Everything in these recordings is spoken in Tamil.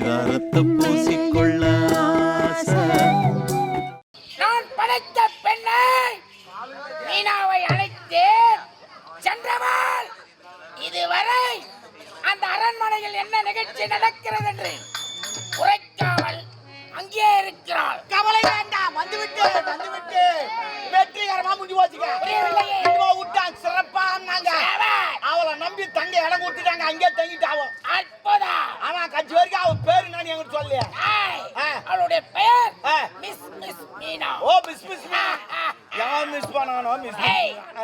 பரிதாரத்தை பூசிக்கொள்ள நான் படைத்த பெண்ணை மீனாவை அழைத்து சென்றவள். இதுவரை அந்த அரண்மனையில் என்ன நிகழ்ச்சி நடக்கிறது என்று உரைக்காமல் மீனா ஓ மிஸ் மிஸ் எவன் மிஸ் பண்ணானோ மிஸ்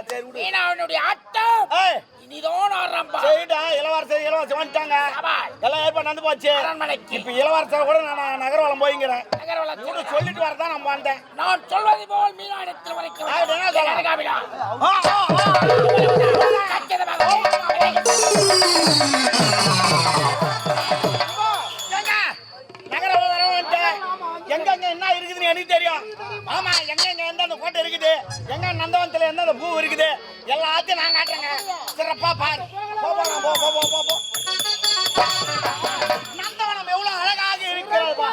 சரி விடு. மீனாவினுடைய ஆட்டம் ஏய். இனிதான் ஆரம்பம் சரிடா இளவரசர் இளவரசர் வந்துட்டாங்க. எல்லாம் ஏற்பாடு நடந்து போச்சு. அரண்மனைக்கு. இப்ப இளவரசர் கூட நான் நகர்வலம் போய்ங்கிறேன். இவனு சொல்லிட்டு வரதான் நம்ம வந்தேன். நான் சொல்வது போல் மீனாடத்தில் வரைக்கும் எல்லாத்தையும் நான் காட்டுறேங்க. சிறப்பா பாரு போ போலாம், போ போ போ போ நந்தவனம் எவ்வளவு அழகாக இருக்கிறது பார்.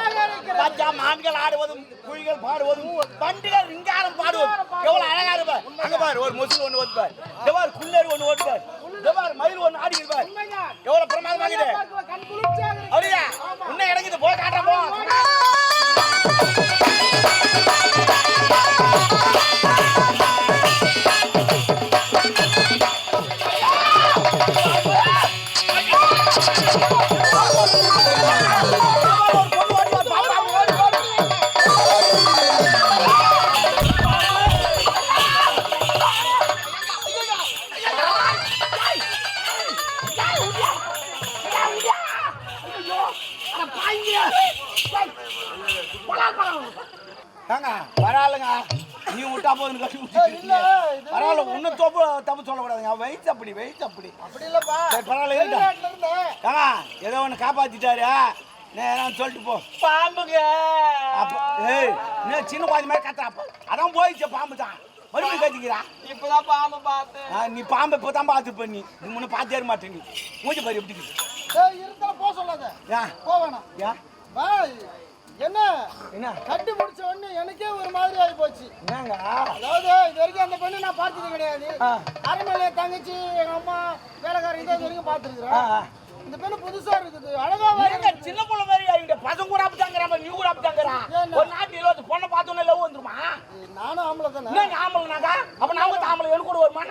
மான்கள் ஆடுவதும் குழிகள் பாடுவதும் வண்டிகள் ரிங்காரம் பாடுவதும். எவ்வளவு அழகா இருப்பார் அங்க பாரு ஒரு முசில் ஒண்ணு ஓட்டு எவ்வாறு இந்த குள்ளேறு ஒண்ணு ஓட்டு எவ்வாறு மயில் ஒண்ணு ஆடி இருப்பார் எவ்வளவு பிரமாதமா வாங்க வராளுங்க. நீ விட்டா போதுன்னு கட்டி விட்டுட்டீங்க. பரவாயில்ல ஒன்றும் தப்பு தப்பு சொல்லக்கூடாதுங்க. வெயிட் அப்படி வெயிட் அப்படி. அப்படி இல்லப்பா. சரி பரவாயில்ல ஏங்க ஏதோ ஒன்று காப்பாத்திட்டாரு. நேரம் சொல்லிட்டு போ. பாம்புங்க. அப்ப ஏய் நீ சின்ன குழந்தை மாதிரி கத்துறாப்ப அதான் போயிடுச்சு பாம்பு தான். மறுபடியும் கத்திக்கிறா. இப்பதான் பாம்பு பார்த்தேன். நீ பாம்பை இப்போ தான் பார்த்துப்ப நீ. நீ முன்ன பார்த்தே மாட்டேன் நீ. மூஞ்சி பாரு எப்படி இருந்தாலும் போக சொல்லாத. ஏன் போக வேணாம். ஏன் என்ன? என்ன? கட்டி முடிச்ச உடனே எனக்கே ஒரு மாதிரி ஆகி போச்சு என்னங்க? அதாவது இது வரைக்கும் அந்த பெண்ணு நான் பார்த்தது கிடையாது. அரண்மனை தங்கச்சி எங்க அம்மா வேலைக்காரங்க தான் இது வரைக்கும் பார்த்துருக்குறேன். இந்த பெண்ணு புதுசா இருக்குது. அழகா என்னங்க சின்ன புள்ள மாதிரி ஆகிட்ட பசங்க கூட அப்படித்தாங்கிறா நீ கூட அப்படித்தாங்கிறா ஏன்னா? ஒரு நாட்டு இருபது பொண்ணை பார்த்தோன்னே லவ் வந்துருமா? நானும் ஆம்பளை தானே? என்ன ஆம்பளைனாக்கா அப்ப நான் வந்து ஆம்பளை. எனக்கு கூட வருமா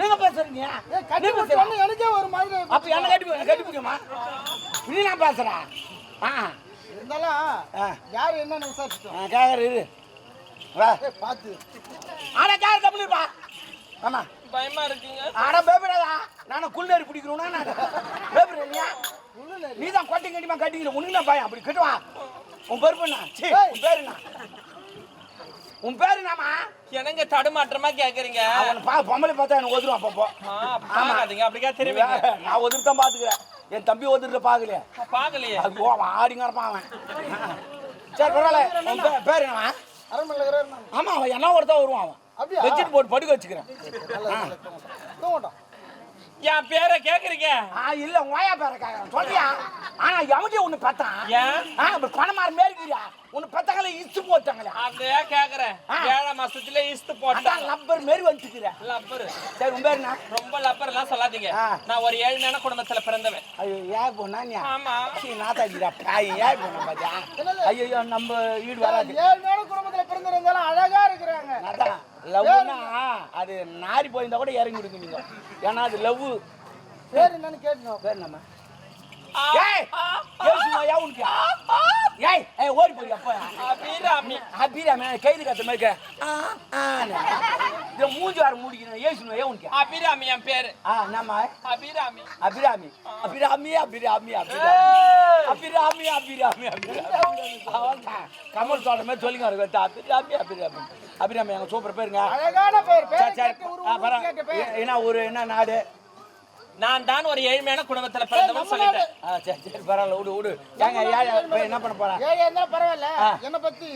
நீங்க பேசுறீங்க. கட்டி நீ முடிச்ச பேசுற உடனே எனக்கே ஒரு மாதிரி அப்ப. என்ன கட்டி கட்டி பிடிக்குமா? நீ நான் பேசுறேன் ஆ. இருந்தாலும் ஆ. யார் என்னன்னு விசாரிச்சிட்டோம். ஆ, கேக்குற இரு. வா. பார்த்து ஆனா கேர் கம்பெனி இருப்பா? ஆமா. பயமா இருக்குங்க. ஆனா பேபிடாதா நானும் குள்ளேறி பிடிக்கணும்னா நான் பேபிடா நீ தான் கொட்டை கட்டிமா கட்டிக்கிற? உனக்கு தான் பயம். அப்படி கட்டுவா. உன் பேர் பண்ணா சீ உன் பேர் என்ன? உன் பேர் என்னம்மா? என்னங்க தடுமாற்றமா கேக்குறீங்க? அவனை பா பொம்பளை பார்த்தா எனக்கு ஒதுரும் அப்பப்போ ஆ, அப்படி அப்படிக்கா திரும்பி நான் ஒதுரு தான் பாத்துக்கிறேன். என் தம்பி ஒதுருல பாக்கலையே. பாக்கலையே. அது போ அவன் ஆடிங்க இருப்பான் அவன். சரி பரவாயில்ல. உன் பே- பேர் என்னவா அரண்மனையில் இருக்கிறாரு நான். ஆமா அவன் என்ன ஒருத்தன் வருவான் அவன்? அப்படியா? வச்சுட்டு போட்டு படுக்க வச்சுக்கிறேன். தூங்கட்டும். என் பேரை கேக்குறீங்க? ஆ இல்ல உன் வாயா பேர கேக்குறேன். சொல்றியா? ஆனா எவன்டி ஒண்ணு பத்தான்? ஏன்? ஆ இப்ப கொணமார் மேற்கிறியா? ஒண்ணு பத்தாங்களே இச்சு போட்டாங்களே? அப்படியே கேக்குறேன். ஏழை மாசத்துல இஸ்து போட்டாங்க. லப்பர் மாரி வந்துக்கிற லப்பர். சரி உன் பேர் என்ன? ரொம்ப லப்பர் எல்லாம் சொல்லாதீங்க. ஆ. நான் ஒரு ஏழ்மையான குடும்பத்துல பிறந்தவன். ஐயோ ஏன் போனா நீ ஆமா. சீ நாத்தாடிடா பாய் ஏன் போனா பாத்தியா ஐயோ நம்ம வீடு வராது ஏழு நாள் குடும்பத்துல பிறந்திருந்தாலும் அழகா இருக்கிறாங்க. அதான். லவ்னா அது நாரி போயிருந்தா கூட இறங்கி விடுங்க நீங்க. ஏன்னா அது லவ் பேர் என்னன்னு கேட்டோம் பேர் நம்ம ஏய்! ஆ, ஏசுமா யா உனக்கு? ஏய்! ஏய் ஓடி போய்? அப்பா அபிராமி அபிராமி கைது கத்த மாதிரி என் மூஞ்சி வார முடிக்கணும் ஏசுனு ஏ உனக்கு அபிராமி என் பேரு. ஆ நம்ம அபிராமி. அபிராமி. அபிராமி அபிராமி அபிராமி. அபிராமி அபிராமி அவன்தான். கமல் சொல்ற மாதிரி சொல்லிங்க இருக்கு அபிராமி அபிராமி. அபிராமி எங்க சூப்பர் பேருங்க. அழகான பேர். சரி சரி. ஏன்னா ஒரு என்ன நாடு? நான் தான் ஒரு ஏழ்மையான குடும்பத்துல பிறந்தவன் சொல்லிட்டேன். சரி சரி பரவாயில்ல விடு விடு. ஏங்க போய் என்ன பண்ண ஏழு இருந்தா பரவாயில்ல. என்ன பத்தி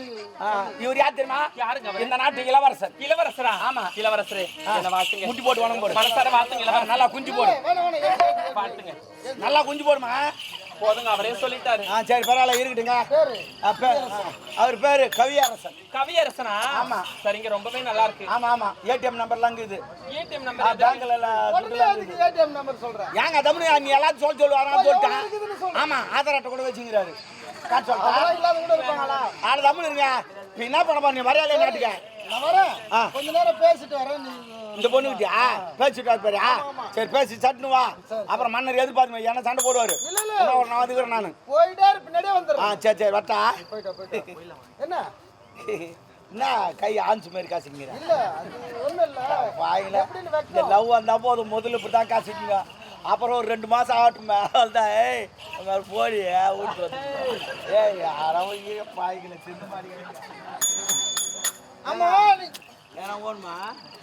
இவர் யார் தெரியுமா? யாருங்க? இந்த நாட்டு இளவரசர். இளவரசரா? ஆமா. இளவரசரே என்ன வாழ்த்துங்க. முட்டி போட்டு வணங்க போடு மனசார இளவரசர். நல்லா குஞ்சு போடு. நல்லா குஞ்சு போடுமா? போதுங்க அவரே சொல்லிட்டாரு. ஆ சரி பரவாயில்ல இருக்கட்டுங்க. பேரு அப்ப அவர் பேரு கவியரசன். கவியரசனா? ஆமா. சரிங்க ரொம்பவே நல்லா இருக்கு ஆமா. ஆமா ஏடிஎம் நம்பர்லாம் இருக்குது ஏடிஎம் நம்பர் பேங்க்ல. ஏடிஎம் நம்பர் சொல்றேன் ஏங்க தமிழ் நீ எல்லாத்தையும் சொல்ல சொல்லுவாரா சொல்லிட்டேன். ஆமா ஆதார் அட்டை கூட இருப்பாங்களா? ஆடு தமிழ் இருங்க. நீ என்ன பண்ண போற? நீ வரையாலே நாட்டுக்க நான் வரேன். ஆ. கொஞ்ச நேரம் பேசிட்டு வரேன் நீ இந்த பொண்ணுகிட்டயா பேசிட்டு வர பாரு. சரி பேசி சட்டுனு வா அப்புறம் மன்னர் எதிர்பார்த்து என்ன சண்டை போடுவாரு? ஒரு நான் வந்துக்கிறேன் நானு. போயிட்டே பின்னாடியே ஆ வந்துடுறேன் சரி சரி வட்டா என்ன? என்ன கை ஆன்சு மாதிரி இல்ல வாயில. இந்த லவ் வந்தா போதும். முதல்ல இப்படி தான் காசுக்குங்க அப்புறம் ஒரு ரெண்டு மாசம் ஆகட்டும் தான் ஏய் உங்க போடி வீட்டு வந்து ஏய் யாராவது பாய்க்கல சின்ன மாதிரி ஆமா நீ ஏன்னா ஓணுமா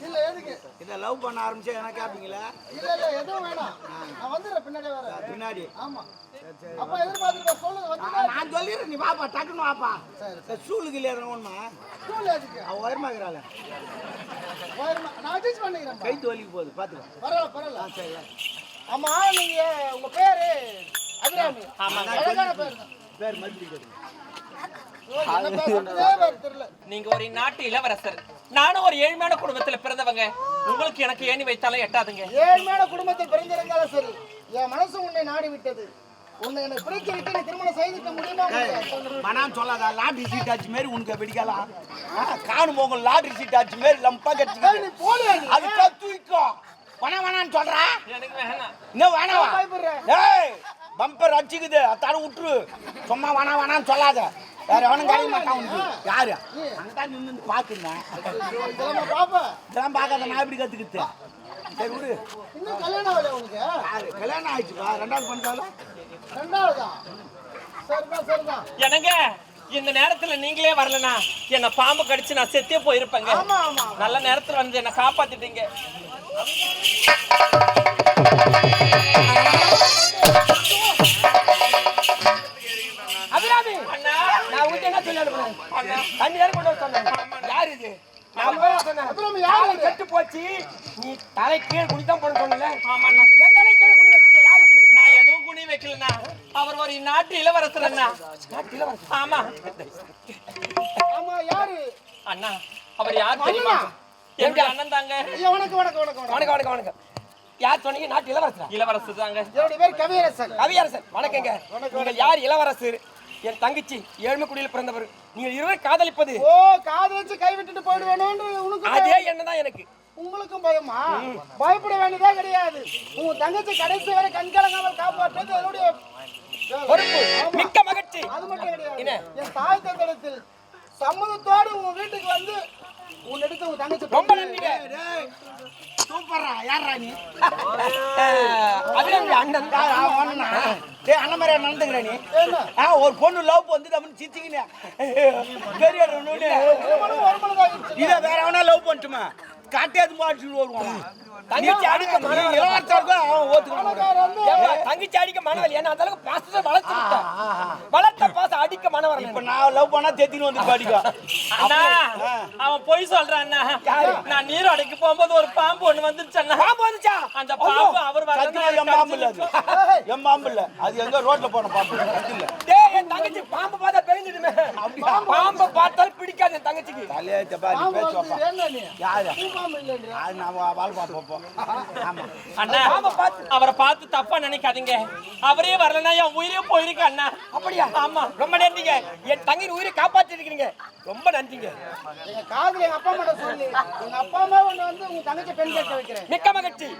இல்ல எதுக்கு? இதை லவ் பண்ண ஆரம்பிச்சா என்ன கேட்பீங்களா இல்ல இல்ல எதுவும் வேணாம். நான் வந்துடுறேன் பின்னாடியே வரேன் பின்னாடி. ஆமா. அப்ப சொல்லுங்க ஆ, வந்து நான் சொல்லிடுறேன் நீ வாப்பா டக்குன்னு வாப்பா. சரி இந்த சூளுக்கு இல்லையா ஓணுமா ஸ்கூல் எதுக்கு? அவ உயரமாக்குறாள் வரமா நான் அட்ஜஸ்ட் பண்ணிக்கிறேன் கை தோலிக்கு போகுது பார்த்துக்கோ பரவாயில்ல பரவாயில்ல. சரி ஆமா நீங்க உங்க பேரு அபிராமி. ஆமா. அழகான பேர் பேர் என்ன தெரியல. நீங்க ஒரு நாட்டு இளவரசர். நானும் ஒரு ஏழ்மையான குடும்பத்துல பிறந்தவங்க. உங்களுக்கு எனக்கு ஏணி வைத்தாலும் எட்டாதுங்க. ஏழ்மையான குடும்பத்தில் பிறந்திருந்தாலும் சரி என் மனசு உன்னை நாடி விட்டது உன்னை என்னை பிடிக்க விட்டு நீ திருமணம் செய்துக்க முடியுமா? மனான்னு சொல்லாத லாட்ரி சீட் ஆச்சு மாரி உனக்கு பிடிக்கலாம் காணும் போங்க லாட்ரி சீட் ஆச்சு மாரி லம்பா போலியா நீ? அதுக்கா தூக்கோ வேணான்னு சொல்றா? எனக்கு வேணாம். இன்னும் பயப்படுற? ஏய் பம்பர் அடிச்சுக்குது. அத்தாட விட்டுரு சும்மா வேணா வேணான்னு சொல்லாத. வேற எவனும் கிடைக்க மாட்டான் உனக்கு. யாரு? அங்கதான் நின்று பாக்குறேன் இதெல்லாம் பார்க்காத நான் எப்படி கத்துக்கிட்டு. சரி விடு. இன்னும் கல்யாணம் ஆகல உனக்கு? யாரு? கல்யாணம் ஆயிடுச்சுப்பா ரெண்டாவது பண்ணிட்டாலும் ரெண்டாவதா? சரிதான் சரிதான் என்னங்க இந்த நேரத்துல நீங்களே வரலனா என்ன பாம்பு கடிச்சு நான் செத்தே போயிருப்பேங்க. ஆமா ஆமா. நல்ல நேரத்துல வந்து என்ன காப்பாத்திட்டீங்க. தண்ணி யாரும் கொண்டு வர யார் இது நான் போய் சொன்னேன் அப்புறம் யாரு யாரு இது? கெட்டு போச்சு நீ தலை கீழே குடிதான் போன சொன்னல ஆமாண்ணா என் தலை கீழே குடி வச்சுக்க யாரு இது நான் எதுவும் குனி வைக்கலண்ணா அவர் ஒரு நாட்டு இளவரசர் அண்ணா ஆமா ஆமா யாரு அண்ணா அவர் யார் தெரியுமா என்னுடைய அண்ணன் தாங்க வணக்கம் வணக்கம் வணக்கம் வணக்கம் வணக்கம் வணக்கம் யார் சொன்னீங்க நாட்டு இளவரசரா இளவரசர் தாங்க என்னுடைய பேர் கவியரசன் வணக்கங்க நீங்கள் யார் இளவரசர் என் தங்கச்சி ஏழ்மை குடியில் பிறந்தவர். நீங்கள் இருவர் காதலிப்பது. ஓ காதலிச்சு கை விட்டுட்டு போயிடுவேணும்னு உனக்கு அதே எண்ணம் எனக்கு. உங்களுக்கும் பயமா? பயப்பட வேண்டியதே கிடையாது. உங்க தங்கச்சி கடைசி வரை கண்கலங்காமல் காப்பாற்றுறது என்னுடைய பொறுப்பு. மிக்க மகிழ்ச்சி. அது மட்டும் கிடையாது? என் தாய் தந்தடத்தில் சம்மதத்தோடு உங்க வீட்டுக்கு வந்து உன்னிடத்து உங்க தங்கச்சி ரொம்ப நன்றிங்க சூப்பரா யாரா நீ அபிராமி அண்ணன் அண்ணனா? டேய் அண்ணன் மாதிரியா நடந்துக்கிற நீ. ஆ ஒரு பொண்ணு லவ் வந்து தமிழ் சித்திக்கினே பெரிய இதை வேற எவனா லவ் பண்ணட்டுமா? காட்டியாது மாட்டிட்டு வருவான். தங்கச்சி அடிக்க மனவலி. இளவரசருக்கும் அவன் ஓத்துக்கணும் தங்கச்சி அடிக்க மனவல் ஏன்னா அந்த அளவுக்கு பாசத்தை வளர்த்து விட்டேன். அடிக்க மனவரல் இப்ப நான் லவ் பண்ணா தெத்தின்னு வந்து படிக்கும் அண்ணா அவன் பொய் சொல்றான் அண்ணா. நான் நீரோடைக்கு போகும்போது ஒரு பாம்பு ஒண்ணு வந்துருச்சு அண்ணா. பாம்பு வந்துச்சா? அந்த பாம்பு அவர் சத்தியமா என் பாம்பு இல்ல அது. வரல என் பாம்பு இல்ல. அது எங்க ரோட்ல போன பாம்பு. இல்ல. டேய் என் தங்கச்சி பாம்பு பார்த்தா பெரிஞ்சிடுமே பாம்பை பார்த்தாலும் பிடிக்காது என் தங்கச்சிக்கு. தலையே தப்பா நீ பேச்சு வைப்பா. யாரு? பாம்பு இல்லைன்றியா? அது நான் வாழ் பார்ப்போம் ஆமா. அண்ணா அவரை பார்த்து தப்பா நினைக்காதீங்க. அவரே வரலன்னா என் உயிரே போயிருக்கு அண்ணா. அப்படியா? ஆமா. ரொம்ப நன்றிங்க. என் தங்கையின் உயிரை காப்பாத்தி இருக்கீங்க ரொம்ப நன்றிங்க. எங்க காதுல எங்க அப்பா அம்மா சொல்லி. எங்க அப்பா அம்மா வந்து உங்க தங்கச்சி பெண் கேட்க வைக்கிறேன். மிக்க மகிழ்ச்சி.